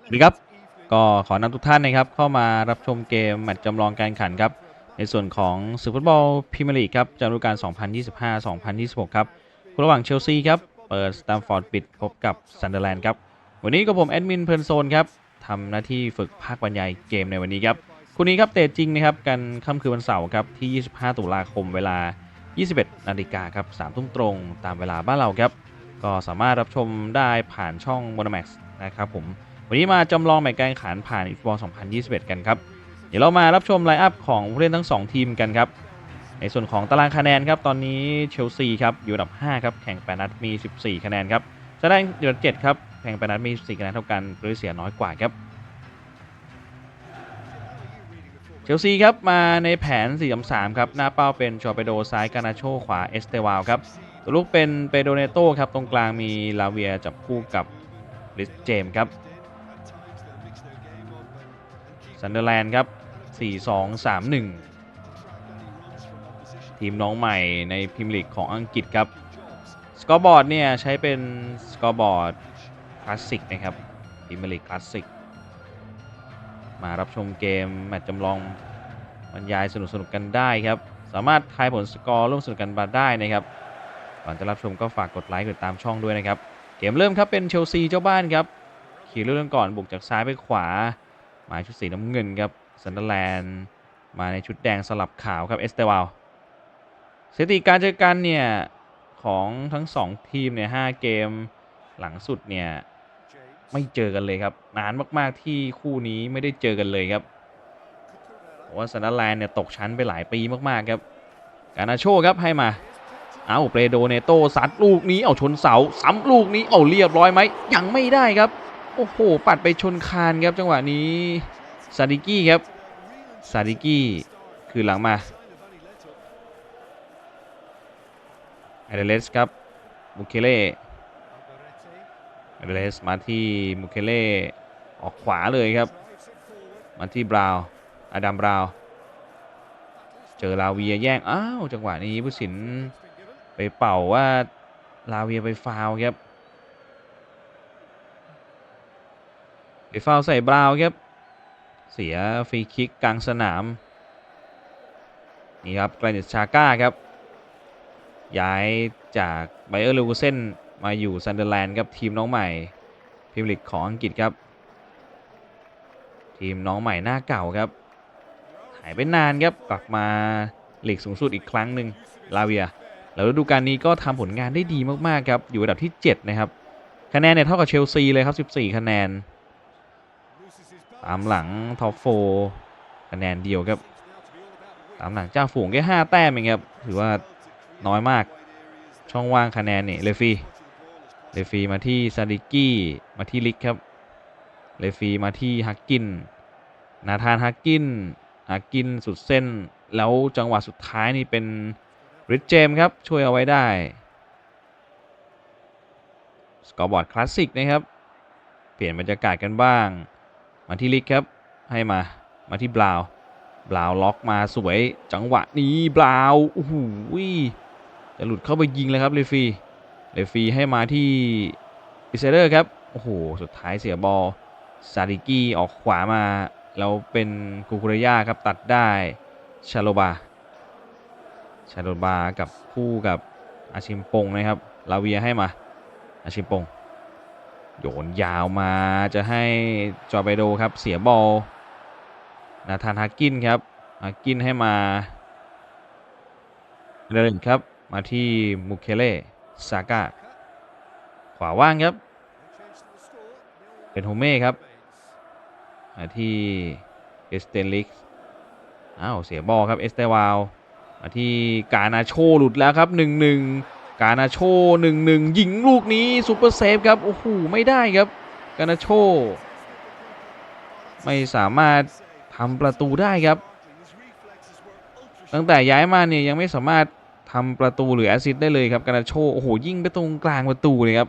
สวัสดีครับก็ขอนำทุกท่านนะครับเข้ามารับชมเกมแมตช์จำลองการแข่งขันครับในส่วนของศึกฟุตบอลพรีเมียร์ลีกครับจำฤดูกาล 2025-2026 ครับคู่ระหว่างเชลซีครับเปิดสแตมฟอร์ดปิดพบกับซันเดอร์แลนด์ครับวันนี้ก็ผมแอดมินเพลินโซนครับทำหน้าที่ฝึกภาคบรรยายเกมในวันนี้ครับคู่นี้ครับเตะจริงนะครับกันค่ำคืนวันเสาร์ครับที่ 25 ตุลาคมเวลา 21 นาฬิกาครับ3ทุ่มตรงตามเวลาบ้านเราครับก็สามารถรับชมได้ผ่านช่อง m o n o m a x นะครับผม วันนี้มาจำลองแมตช์การแข่งขันผ่านอีฟบอล2021 กันครับ เดี๋ยวเรามารับชมไลน์อัพของผู้เล่นทั้ง 2 ทีมกันครับ ในส่วนของตารางคะแนนครับ ตอนนี้เชลซีครับอยู่อันดับ 5 ครับ แข่ง 8 นัดมี 14 คะแนนครับจะได้อยู่อันดับ7ครับ แข่ง 8 นัดมี 14 คะแนนเท่ากันหรือเสียน้อยกว่าครับ เชลซีครับมาในแผน 4-3-3 ครับ หน้าเป้าเป็นชอเปโดซ้ายกานาโชขวาเอสเตวาลครับตัวลูกเป็นเปโดเนโตครับ ตรงกลางมีลาเวียจับคู่กับริสเจมครับ ซันเดอร์แลนด์ครับ 4-2-3-1 ทีมน้องใหม่ในพรีเมียร์ลีกของอังกฤษครับ สกอร์บอร์ดเนี่ยใช้เป็นสกอร์บอร์ดคลาสสิกนะครับพรีเมียร์ลีกคลาสสิก มารับชมเกม แมตช์จำลองบรรยายสนุกๆกันได้ครับ สามารถทายผลสกอร์ร่วมสนุกกันมาได้นะครับก่อนจะรับชมก็ฝากกดไลค์กดตามช่องด้วยนะครับ เกมเริ่มครับเป็นเชลซีเจ้าบ้านครับขี่เรื่องก่อนบุกจากซ้ายไปขวา หมายชุดสีน้ำเงินครับซันเดอร์แลนด์มาในชุดแดงสลับขาวครับเอสเตวาลสถิติการเจอกันเนี่ยของทั้ง 2 ทีมเนี่ย5เกมหลังสุดเนี่ยไม่เจอกันเลยครับนานมาก ๆที่คู่นี้ไม่ได้เจอกันเลยครับเพราะว่าซันเดอร์แลนด์เนี่ยตกชั้นไปหลายปีมากๆครับการนาโชครับให้มาเอาเปโดเนโตซัดลูกนี้เอาชนเสาซ้ำลูกนี้เอาเรียบร้อยไหมยังไม่ได้ครับ โอ้โห ปัดไปชนคานครับจังหวะนี้ซาดิกี้ครับซาดิกี้คือหลังมาเอเดเลสครับมุเคเล่เอเดเลสมาที่มุเคเล่ออกขวาเลยครับ มาที่บราวน์อดัมบราวน์เจอลาเวียแย่ง อ้าว จังหวะนี้ผู้สินไปเป่าว่าลาเวียไปฟาวครับ ไป ฟาวใส่บราวน์ครับ เสียฟรีคิกกลางสนาม นี่ครับแกรนิตชาก้าครับ ย้ายจากไบเออร์ลวเซนมาอยู่ซันเดอร์แลนด์ครับทีมน้องใหม่พรีเมียร์ลีกของอังกฤษครับ ทีมน้องใหม่หน้าเก่าครับ หายไปนานครับกลับมาลีกสูงสุดอีกครั้งหนึ่งลาเวีย แล้วฤดูกาลนี้ก็ทำผลงานได้ดีมากๆครับ อยู่อันดับที่ 7 นะครับ คะแนนเนี่ยเท่ากับเชลซีเลยครับ 14 คะแนน ตามหลังท็อปโฟคะแนนเดียวครับ ตามหลังเจ้าฝูงแค่5แต้มเองครับ ถือว่าน้อยมาก ช่องว่างคะแนนนี่เลฟีเลฟีมาที่ซาดิกี้มาที่ลิกครับ เลฟีมาที่ฮักกิน นาธานฮักกินฮักกินสุดเส้น แล้วจังหวะสุดท้ายนี่เป็นริชเจมครับ ช่วยเอาไว้ได้ สกอร์บอร์ดคลาสสิกนะครับ เปลี่ยนบรรยากาศกันบ้าง มาที่ลิกครับ ให้มา มาที่บราวบราวล็อกมาสวย จังหวะนี้บราวโอ้โหจะหลุดเข้าไปยิงเลยครับเลฟีเลฟีให้มาที่อิเซเดอร์ครับ โอ้โห สุดท้ายเสียบอล ซาดิกี้ออกขวามา แล้วเป็นคูคุเรยาครับตัดได้ชาโลบา ชาโลบากับคู่กับอาชิมปงนะครับ ลาเวียให้มา อาชิมปง โยนยาวมาจะให้จอร์เบโดครับเสียบอลนาธานฮักกินครับฮักกินให้มาเดินครับมาที่มุเคเล่ซาก้าขวาว่างครับ เป็นโฮเม่ครับมาที่เอสเตนลิกอ้าวเสียบอลครับเอสเตวาลมาที่กานาโชหลุดแล้วครับ1-1 กานาโช1-1ยิงลูกนี้ซูเปอร์เซฟครับโอ้โหไม่ได้ครับกานาโชไม่สามารถทำประตูได้ครับ ตั้งแต่ย้ายมาเนี่ยยังไม่สามารถทำประตูหรือแอสซิสต์ได้เลยครับกานาโชโอ้โหยิงไปตรงกลางประตูเลยครับ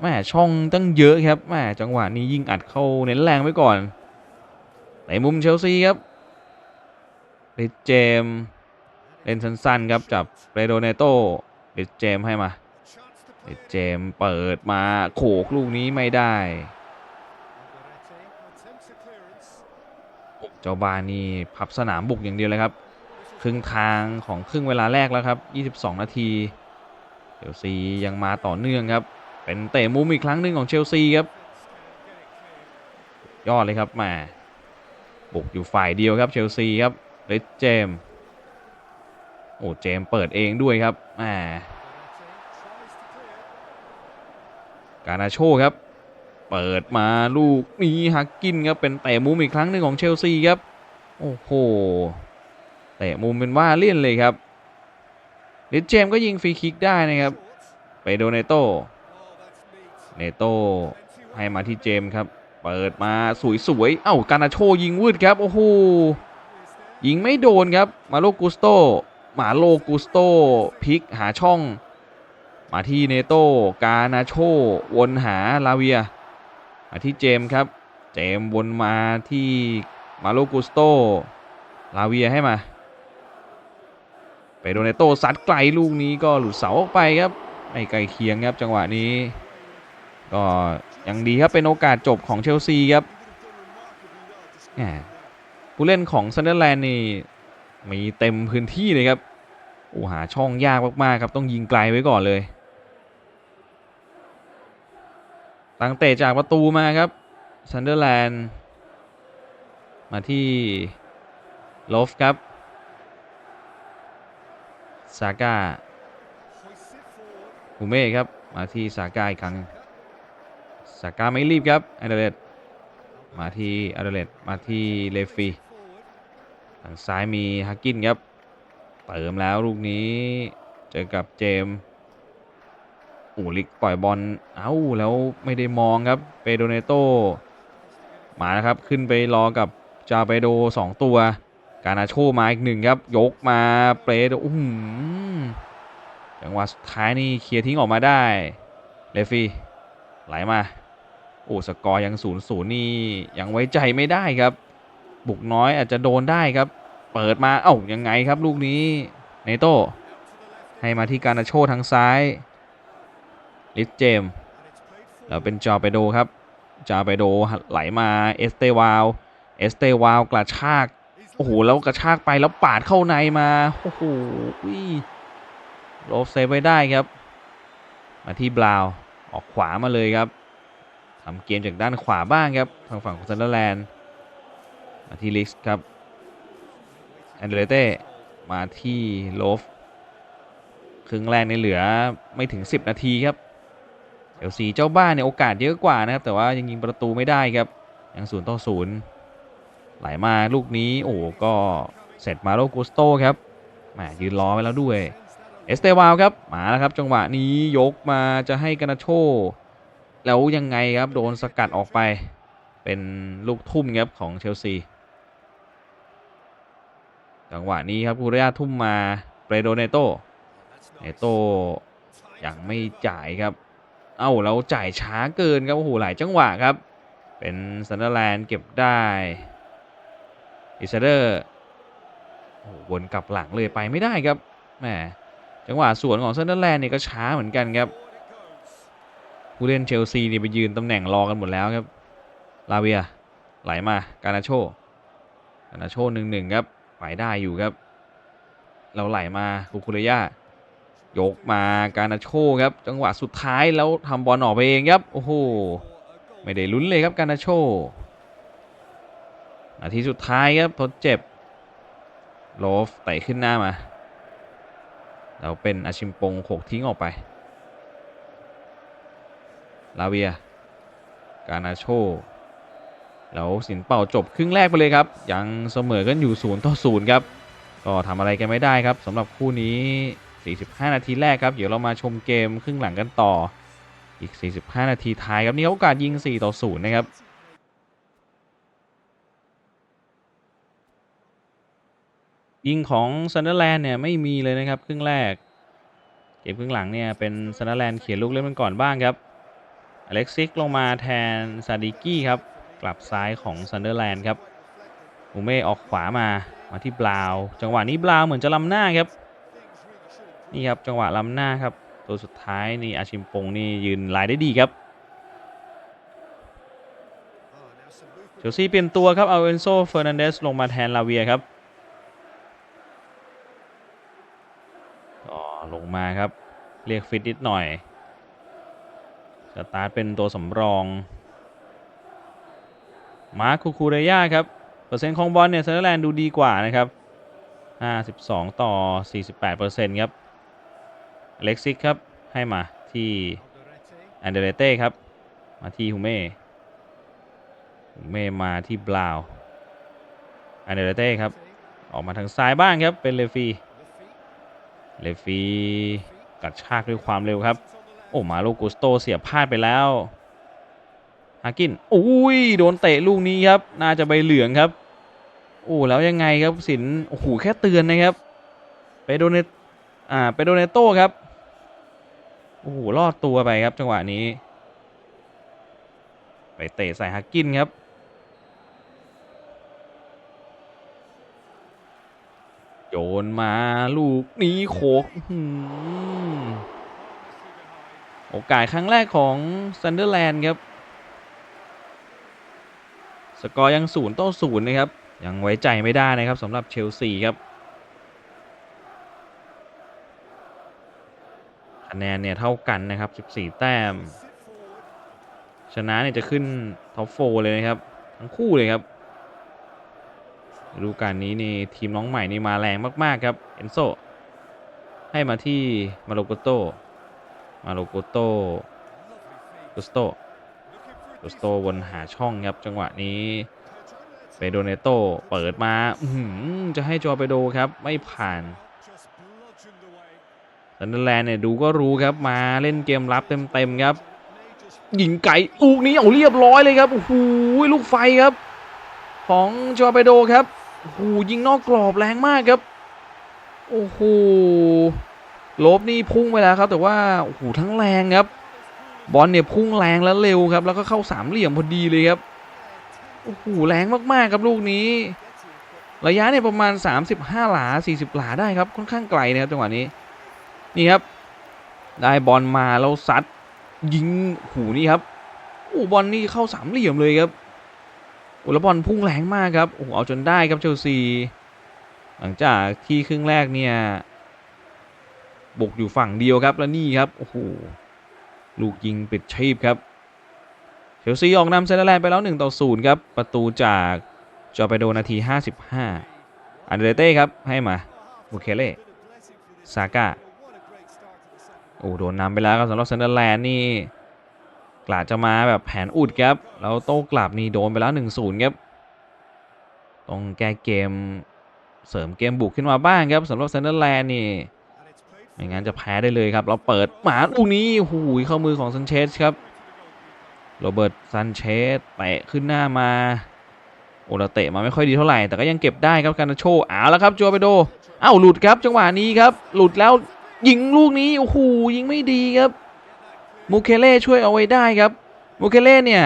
แม่ช่องตั้งเยอะครับแม่จังหวะนี้ยิงอัดเข้าเน้นแรงไว้ก่อน ในมุมเชลซีครับเรดเจมเล่นสั้นๆครับจับเรโดเนโต เรดเจมให้มาเรดเจมเปิดมาโขกลูกนี้ไม่ได้เจ้าบานนี่พับสนามบุกอย่างเดียวเลยครับ ครึ่งทางของครึ่งเวลาแรกแล้วครับ 22 นาทีเชลซียังมาต่อเนื่องครับ เป็นเตะมุมอีกครั้งหนึ่งของเชลซีครับ ยอดเลยครับแมาบุกอยู่ฝ่ายเดียวครับเชลซีครับเลดเจมส์ อ้เจมเปิดเองด้วยครับแหมการาโชครับ เปิดมาลูกนี้ฮักกินครับเป็นเตะมุมอีกครั้งหนึ่งของเชลซีครับ โอ้โหเตะมุมเป็นว่าเลี่ยนเลยครับลิดเจมก็ยิงฟรีคิกได้นะครับ ไปโดเนโตเนโตให้มาที่เจมครับ เปิดมาสวยๆ เอ้า การาโชยิงวืดครับ โอ้โห ยิงไม่โดนครับ มาโลกุสโต มาโลกุสโตพิกหาช่อง มาที่เนโตกานาโชวนหาลาเวีย มาที่เจมครับ เจมวนมาที่มาโลกุสโตลาเวียให้มาไปโดเนโตซัดไกลลูกนี้ก็หลุดเสาออกไปครับไม่ไกลเคียงครับจังหวะนี้ ก็ยังดีครับเป็นโอกาสจบของเชลซีครับผู้เล่นของซันเดอร์แลนด์นี่ มีเต็มพื้นที่เลยครับโอ้หาช่องยากมากๆครับต้องยิงไกลไว้ก่อนเลยตั้งเตะจากประตูมาครับซันเดอร์แลนด์มาที่ลอฟครับซาก้าฮูเม่ครับ มาที่ซาก้าอีกครั้งซาก้าไม่รีบครับอเดเลตมาที่อเดเลตมาที่เลฟี ทางซ้ายมีฮักกินครับ เติมแล้วลูกนี้เจอกับเจมอูลิกปล่อยบอล เอ้าแล้วไม่ได้มองครับ เปโดเนโตมาแล้วครับ ขึ้นไปรอกับจาเปโด 2 ตัว การนาโชมาอีกหนึ่งครับ ยกมาเปรโดอื้อหือจังหวะสุดท้ายนี่เคลียร์ทิ้งออกมาได้ เลฟี่ไหลมา โอ้สกอร์ยัง0ูนย์นี่ยังไว้ใจไม่ได้ครับ บุกน้อยอาจจะโดนได้ครับ เปิดมาเอ้ายังไงครับลูกนี้เนโตให้มาที่การนาโชทางซ้ายลิสเจมแล้วเป็นจอไปโดครับจาไปโดไหลมาเอสเตวาลเอสเตวาลกระชากโอ้โหแล้วกระชากไปแล้วปาดเข้าในมาโอ้โหโลบเซฟไว้ได้ครับ มาที่บราว์ออกขวามาเลยครับทำเกมจากด้านขวาบ้างครับ ทางฝั่งของเซนเดอร์แลนด์ มาที่ลิกส์ครับแอนเดรเต้มาที่โลฟครึ่งแรกในเหลือไม่ถึง 10 นาทีครับเดี๋ยวสีเจ้าบ้านเนี่ยโอกาสเยอะกว่านะครับ แต่ว่ายังยิงประตูไม่ได้ครับยังศูนย์ต่อศูนย์ไหลมาลูกนี้โอ้ก็เสร็จมาโลกุสโตครับแหมยืนรอไว้แล้วด้วยเอสเตวาลครับมาแล้วครับ จังหวะนี้ยกมาจะให้กานาโช แล้วยังไงครับ โดนสกัดออกไป เป็นลูกทุ่มครับของเชลซี จังหวะนี้ครับคูเรียทุ่มมาเปโดเนโตเนโตยังไม่จ่ายครับ เอ้าแล้วจ่ายช้าเกินครับโอ้โหหลายจังหวะครับ เป็นซันเดอร์แลนด์เก็บได้อิซเดอร์โอ้โหวนกลับหลังเลยไปไม่ได้ครับแหมจังหวะสวนของซันเดอร์แลนด์นี่ก็ช้าเหมือนกันครับผู้เล่นเชลซีนี่ไปยืนตำแหน่งรอกันหมดแล้วครับลาเวียไหลมาการนาโชการนาโชหนึ่งหนึ่งครับ ไปได้อยู่ครับ เราไหลมาคุคุเรย่ายกมาการนาโชครับ จังหวะสุดท้ายแล้วทำบอลออกไปเองครับ โอ้โห ไม่ได้ลุ้นเลยครับการนาโชนาทีสุดท้ายครับทดเจ็บ โลฟไต่ขึ้นหน้ามาแล้วเป็นอาชิมปงโขกทิ้งออกไป ลาเวีย การนาโช แล้วสินเป่าจบครึ่งแรกไปเลยครับ ยังเสมอกันอยู่0ต่อ0ครับ ก็ทำอะไรกันไม่ได้ครับสำหรับคู่นี้ 45 นาทีแรกครับ เดี๋ยวเรามาชมเกมครึ่งหลังกันต่อ อีก 45 นาทีท้ายครับ นี่โอกาสยิง 4 ต่อ0นะครับยิงของซันเดอร์แลนด์เนี่ยไม่มีเลยนะครับครึ่งแรก เกมครึ่งหลังเนี่ยเป็นซันเดอร์แลนด์เขียนลูกเล่นมันก่อนบ้างครับอเล็กซิกลงมาแทนซาดิกี้ครับ กลับซ้ายของซันเดอร์แลนด์ครับอูเม่ออกขวามามาที่บราว์จังหวะนี้บราว์เหมือนจะล้ำหน้าครับ นี่ครับจังหวะล้ำหน้าครับ ตัวสุดท้ายนี่อาชิมปงนี่ยืนลายได้ดีครับเชลซีเปลี่ยนตัวครับเอาเอนโซเฟอร์นันเดสลงมาแทนลาเวียครับก็ลงมาครับ เรียกฟิตนิดหน่อยสตาร์ทเป็นตัวสำรอง มาร์คคูคูเรย่าครับ เปอร์เซ็นต์ของบอลเนี่ยเซนเตอร์แลนด์ดูดีกว่านะครับ 52 ต่อ 48%ครับเล็กซิกครับ ให้มาที่แอนเดเรเต้ครับ มาที่ฮูเม่ฮูเม่มาที่บราวน์แอนเดเรเต้ครับ ออกมาทางซ้ายบ้างครับ เป็นเลฟีเลฟีกัดชากด้วยความเร็วครับ โอ้มาโลกุสโตเสียพลาดไปแล้ว ฮากินอุ้ยโดนเตะลูกนี้ครับ น่าจะใบเหลืองครับ โอ้แล้วยังไงครับสินโอ้โหแค่เตือนนะครับไปโดนเนอ่าไปโดนเนโต้ครับโอ้โหรอดตัวไปครับจังหวะนี้ ไปเตะใส่ฮักกินครับโยนมาลูกนี้โขกโอกาสครั้งแรกของซันเดอร์แลนด์ครับ สกอร์ยังศูนย์ต่อศูนย์นะครับ ยังไว้ใจไม่ได้นะครับสำหรับเชลซีครับคะแนนเนี่ยเท่ากันนะครับ 14 แต้ม ชนะเนี่ยจะขึ้นท็อปโฟเลยนะครับ ทั้งคู่เลยครับฤดูกาลนี้นี่ทีมน้องใหม่นี่มาแรงมากๆครับเอนโซให้มาที่มาโลโกโตมาโลโกโตกุสโต กุสโตวนหาช่องครับจังหวะนี้เปโดเนโตเปิดมาอืจะให้จอไปโดครับไม่ผ่านซันเดอร์แลนด์เนี่ยดูก็รู้ครับมาเล่นเกมรับเต็มๆครับยิงไก่ลูกนี้เอาเรียบร้อยเลยครับโอ้โหลูกไฟครับ ของจอไปโดครับโอ้โหยิงนอกกรอบแรงมากครับโอ้โหลบนี่พุ่งไปแล้วครับ แต่ว่าโอ้โหทั้งแรงครับ บอลเนี่ยพุ่งแรงและเร็วครับ แล้วก็เข้าสามเหลี่ยมพอดีเลยครับโอ้โหแรงมากๆครับลูกนี้ ระยะเนี่ยประมาณ 35 หลา 40 หลาได้ครับค่อนข้างไกลนะครับจังหวะนี้นี่ครับ ได้บอลมาแล้วซัดยิงหูนี่ครับโอ้บอลนี่เข้าสามเหลี่ยมเลยครับโอ้แล้วบอลพุ่งแรงมากครับโอ้เอาจนได้ครับเชลซีหลังจากที่ครึ่งแรกเนี่ยบุกอยู่ฝั่งเดียวครับแล้วนี่ครับโอ้โห ลูกยิงปิดชีพครับเชลซีออกนำเซนเตอร์แลนด์ไปแล้ว1ต่อ0ครับ ประตูจากจอไปโดนาที 55 อันเดรเต้ครับ ให้มาบุเคเล่ซาก้าโอ้โดนนำไปแล้วครับสำหรับเซนเตอร์แลนด์นี่กลาดจะมาแบบแผนอุดครับ แล้วโต้กลับนี่โดนไปแล้ว 1-0 ครับ ต้องแก้เกมเสริมเกมบุกขึ้นมาบ้างครับสำหรับเซนเตอร์แลนด์นี่ ไม่งั้นจะแพ้ได้เลยครับ เราเปิดหมาลูกนี้หูยเข้ามือของซันเชสครับโรเบิร์ตซันเชสเตะขึ้นหน้ามาโอลาเตะมาไม่ค่อยดีเท่าไหร่ แต่ก็ยังเก็บได้ครับการนาโชเอาแล้วครับจัวไปโดอ้าวหลุดครับจังหวะนี้ครับ หลุดแล้วยิงลูกนี้โอ้โหยิงไม่ดีครับมูเคเล่ช่วยเอาไว้ได้ครับมูเคเล่เนี่ย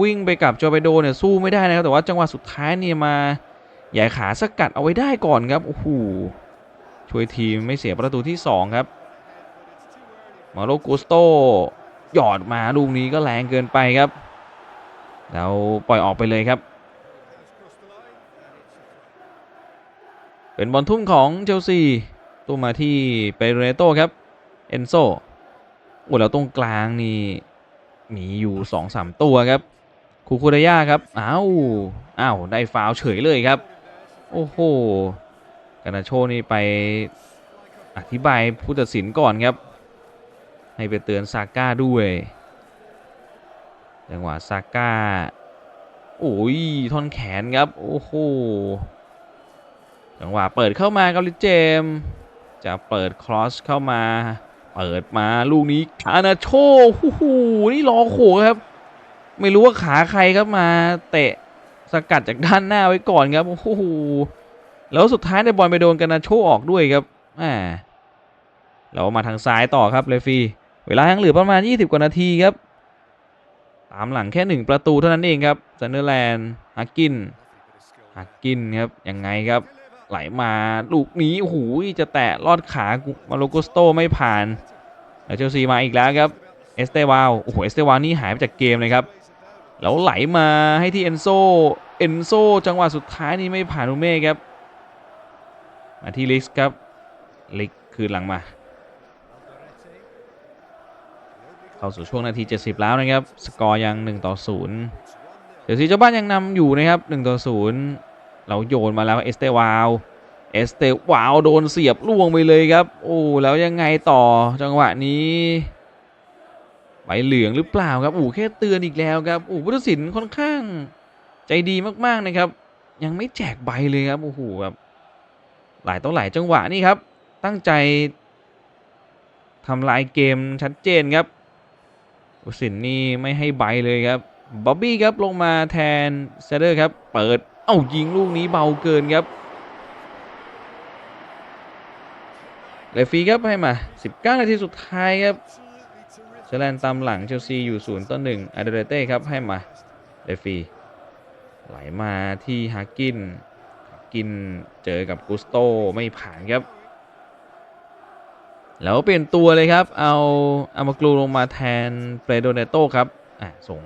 วิ่งไปกับจอร์ไปโดเนี่ยสู้ไม่ได้นะครับแต่ว่าจังหวะสุดท้ายเนี่ยมาใหญ่ขาสกัดเอาไว้ได้ก่อนครับโอ้โห ช่วยทีมไม่เสียประตูที่ 2 ครับ มาโลกุสโตหยอดมาลูกนี้ก็แรงเกินไปครับ แล้วปล่อยออกไปเลยครับ เป็นบอลทุ่มของเชลซีตัวมาที่เปโรโตครับ เอนโซโอ้แล้วตรงกลางนี่มีอยู่2อสามตัวครับ คูคูเดย่าครับ อ้าว อ้าว ได้ฟาวเฉยเลยครับ โอ้โห กานาโชนี่ไปอธิบายผู้ตัดสินก่อนครับ ให้ไปเตือนซาก้าด้วยจังหวะซาก้าโอ้ยท่อนแขนครับ โอ้โหจังหวะเปิดเข้ามาครับลิเจม จะเปิดครอสเข้ามา เปิดมาลูกนี้คานาโชโอ้โหนี่รอโขกครับ ไม่รู้ว่าขาใครครับมา เตะสกัดจากด้านหน้าไว้ก่อนครับ โอ้โห แล้วสุดท้ายในบอลไปโดนกานนาโชออกด้วยครับแหมเรามาทางซ้ายต่อครับเลฟีเวลายังเหลือประมาณ 20 กว่านาทีครับตามหลังแค่ 1 ประตูเท่านั้นเองครับซันเดอร์แลนด์ฮักกินฮักกินครับยังไงครับไหลมาลูกนี้โอ้โหจะแตะลอดขามาโลโกสโตไม่ผ่านแล้วเชลซีมาอีกแล้วครับเอสเตวาลโอ้โหเอสเตวาลนี่หายไปจากเกมเลยครับแล้วไหลมาให้ที่เอนโซเอนโซจังหวะสุดท้ายนี่ไม่ผ่านอุเม่ครับ มาที่ลิกส์ครับลิกคืนหลังมา เข้าสู่ช่วงนาที 70 แล้วนะครับ สกอร์ยัง 1 ต่อ 0 เดี๋ยวซีเจ้าบ้านยังนำอยู่นะครับ 1 ต่อ 0 เราโยนมาแล้วเอสเตวาลเอสเตวาลโดนเสียบล่วงไปเลยครับ โอ้แล้วยังไงต่อจังหวะนี้ใบเหลืองหรือเปล่าครับโอ้แค่เตือนอีกแล้วครับโอ้พุทธศิลป์ค่อนข้างใจดีมากๆนะครับ ยังไม่แจกใบเลยครับโอ้โหแบบ หลายต่อหลายจังหวะนี่ครับ ตั้งใจทำลายเกมชัดเจนครับพุทธศิลป์นี่ไม่ให้ใบเลยครับบ๊อบบี้ครับลงมาแทนเซเดอร์ครับ เปิด เอ้ายิงลูกนี้เบาเกินครับเลฟีครับให้มา 19 นาทีสุดท้ายครับเชลแลนตามหลังเชลซีอยู่0ต่อ1อาเดเรเต้ครับให้มาเลฟีไหลมาที่ฮากิน กินเจอกับกุสโตไม่ผ่านครับ แล้วเปลี่ยนตัวเลยครับ เอาอามากรูลงมาแทนเปรโดเนโตครับอะส่ง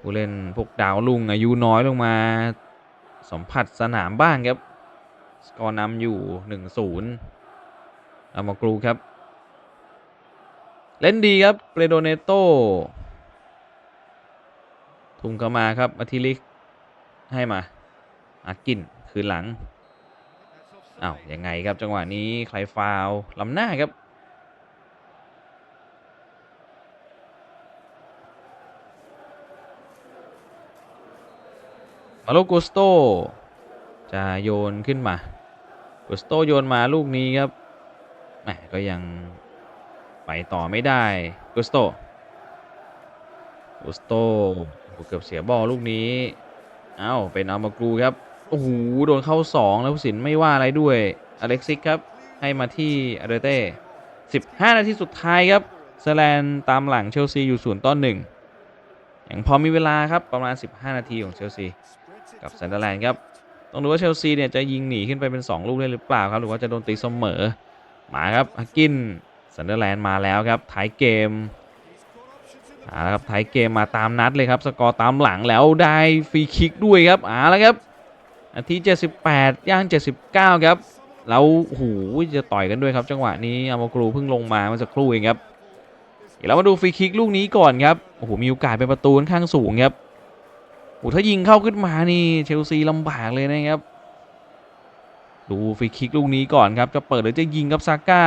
ผู้เล่นพวกดาวลุงอายุน้อยลงมาสัมผัสสนามบ้างครับ สกอร์นำอยู่ 1-0เอามากรูครับ เล่นดีครับเปรโดเนโตทุ่งเข้ามาครับมาทิลิกให้มา อากินคืนหลังอ้าวยังไงครับจังหวะนี้ใครฟาวล์ล้ำหน้าครับมาโลกุสโต จะโยนขึ้นมา กุสโตโยนมาลูกนี้ครับแหมก็ยังไปต่อไม่ได้ กุสโต กุสโตโอ้เกือบเสียบอลลูกนี้ เอ้าเป็นอัลมากรูครับ โอ้โหโดนเข้า2แล้วผู้สินไม่ว่าอะไรด้วยอเล็กซิกครับ ให้มาที่อาเดเต้15 นาทีสุดท้ายครับสแลนตามหลังเชลซีอยู่0ต้น1อย่างพอมีเวลาครับประมาณ 15 นาทีของเชลซีกับซันเดอร์แลนด์ครับต้องดูว่าเชลซีเนี่ยจะยิงหนีขึ้นไปเป็น 2 ลูกได้หรือเปล่าครับ หรือว่าจะโดนตีเสมอ มาครับฮักกินซันเดอร์แลนด์มาแล้วครับท้ายเกมเอาละครับท้ายเกมมาตามนัดเลยครับ สกอร์ตามหลังแล้วได้ฟรีคิกด้วยครับเอาละครับ นาที 78 ย่าง 79 ครับ แล้วโอ้โหจะต่อยกันด้วยครับ จังหวะนี้อามากรูเพิ่งลงมาเมื่อสักครู่เองครับเดี๋ยวเรามาดูฟรีคิกลูกนี้ก่อนครับโอ้โหมีโอกาสเป็นประตูค่อนข้างสูงครับโอ้ถ้ายิงเข้าขึ้นมานี่เชลซีลำบากเลยนะครับ ดูฟรีคิกลูกนี้ก่อนครับจะเปิดหรือจะยิงครับซาก้า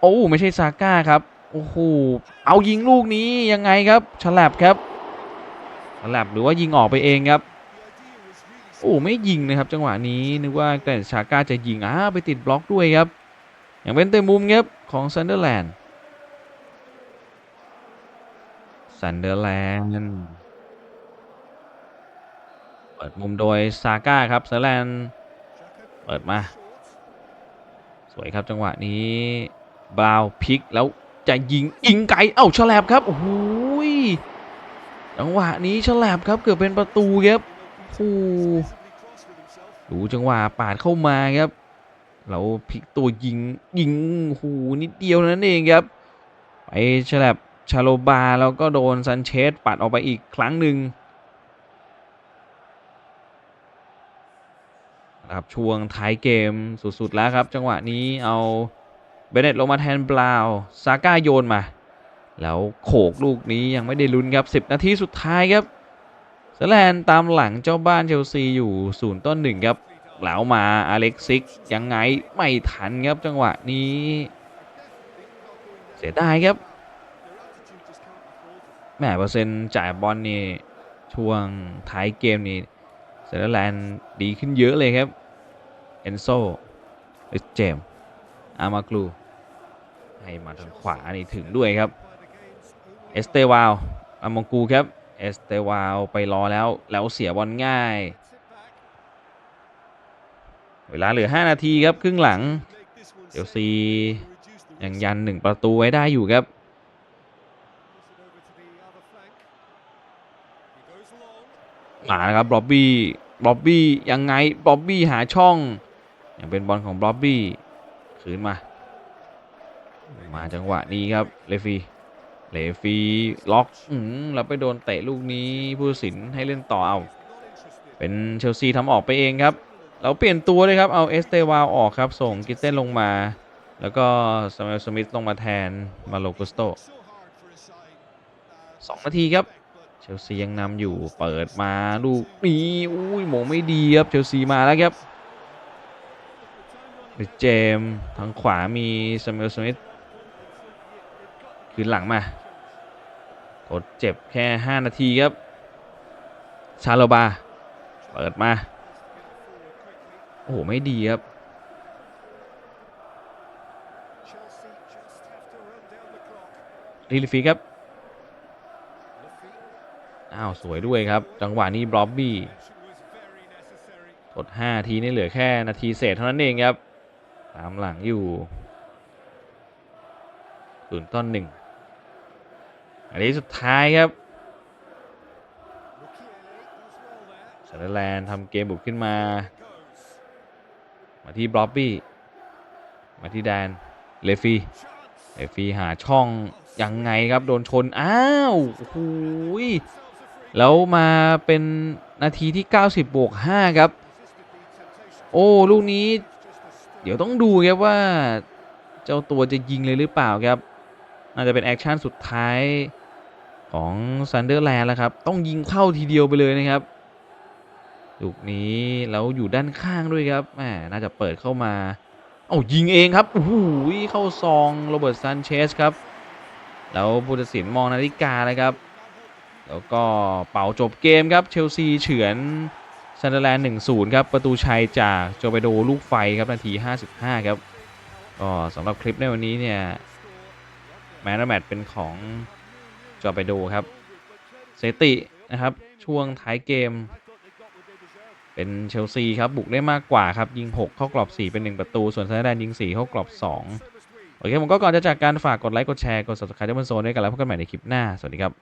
โอ้ไม่ใช่ซาก้าครับโอ้โหเอายิงลูกนี้ยังไงครับฉลับครับฉลับหรือว่ายิงออกไปเองครับ โอ้ไม่ยิงนะครับจังหวะนี้นึกว่าแต่ชาก้าจะยิงอ้าไปติดบล็อกด้วยครับ อย่างเป็นเต็มมุมครับของซันเดอร์แลนด์ซันเดอร์แลนด์เปิดมุมโดยซาก้าครับแซนเซอร์แลนด์เปิดมา สวยครับจังหวะนี้บราวน์พลิกแล้วจะยิงยิงไกลเอ้าฉลับครับโอ้โหยจังหวะนี้ฉลับครับเกือบเป็นประตูครับ โอ้ดูจังหวะปาดเข้ามาครับแล้วพลิกตัวยิงยิงโอ้โหนิดเดียวนั่นเองครับ ไปฉลับชาโลบาแล้วก็โดนซันเชสปัดออกไปอีกครั้งหนึ่งครับช่วงท้ายเกมสุด ๆ แล้วครับ จังหวะนี้เอาเบเนตลงมาแทนบราวซาก้าโยนมา แล้วโขกลูกนี้ยังไม่ได้ลุ้นครับ 10 นาทีสุดท้ายครับ สแลนตามหลังเจ้าบ้านเชลซีอยู่0ต้น1ครับแล้วมาอเล็กซิกยังไงไม่ทันครับจังหวะนี้ เสียดายครับแหมเปอร์เซ็นต์จ่ายบอลนี่ช่วงท้ายเกมนี่เซร์แลนดีขึ้นเยอะเลยครับเอนโซลิสเจมอามากลูให้มาทางขวานี่ถึงด้วยครับ เอสเตวาลอามองกูครับ เอสเตวาลไปรอแล้วแล้วเสียบอลง่าย เวลาเหลือ 5 นาทีครับครึ่งหลังเชลซียังยัน1ประตูไว้ได้อยู่ครับมาครับบ๊อบบี้บ๊อบบี้ยังไงบ๊อบบี้หาช่องยังเป็นบอลของบ๊อบบี้คืนมา มาจังหวะนี้ครับเลฟี เลฟีล็อกอืมแล้วไปโดนเตะลูกนี้ผู้สินให้เล่นต่อเอาเป็นเชลซีทำออกไปเองครับแล้วเปลี่ยนตัวเลยครับ เอาเอสเตวาออกครับ ส่งกิตเต้นลงมา แล้วก็สมาสมิธลงมาแทนมาโลกุสโตสองนาทีครับ เชลซียังนำอยู่เปิดมาลูกนี้อุ้ยหมงไม่ดีครับเชลซีมาแล้วครับเจมทางขวามีสมาสมิธ คืนหลังมาทดเจ็บแค่ 5 นาทีครับ ชาโลบา เปิดมา โอ้โห ไม่ดีครับลิลิฟีครับ อ้าว สวยด้วยครับ จังหวะนี้บล็อบบี้กด5ทีนี่เหลือแค่นาทีเศษเท่านั้นเองครับ ตามหลังอยู่ศูนย์ต้นหนึ่ง อันนี้สุดท้ายครับเซนเดอร์แลนด์ทำเกมบุกขึ้นมา มาที่บล็อบบี้ มาที่แดน เลฟี่เลฟี่หาช่องยังไงครับ โดนชน อ้าวโอ้ยแล้วมาเป็นนาทีที่ 90บวก5ครับ โอ้ ลูกนี้ เดี๋ยวต้องดูครับว่า เจ้าตัวจะยิงเลยหรือเปล่าครับ น่าจะเป็นแอคชั่นสุดท้ายของซันเดอร์แลนด์แล้วครับ ต้องยิงเข้าทีเดียวไปเลยนะครับลูกนี้แล้วอยู่ด้านข้างด้วยครับแหมน่าจะเปิดเข้ามา เอายิงเองครับโอ้โหเข้าซองโรเบิร์ตซันเชสครับ แล้วผู้ตัดสินมองนาฬิกาเลยครับ แล้วก็เป่าจบเกมครับ เชลซีเฉือนซันเดอร์แลนด์1-0ครับ ประตูชัยจากโจเปโดลูกไฟครับ นาที 55 ครับ ก็สำหรับคลิปในวันนี้เนี่ย แมนแมตเป็นของจอไปดูครับเซตินะครับ ช่วงท้ายเกม เป็นเชลซีครับ บุกได้มากกว่าครับ ยิง 6 เข้ากรอบ 4 เป็น 1 ประตู ส่วนซันต์แดนด์ยิง 4 เข้ากรอบ 2 โอเคผมก็ก่อนจะจากการฝากกดไลค์ กดแชร์ กด subscribe ที่บนโซนด้วยกันแล้วพบกันใหม่ในคลิปหน้า สวัสดีครับ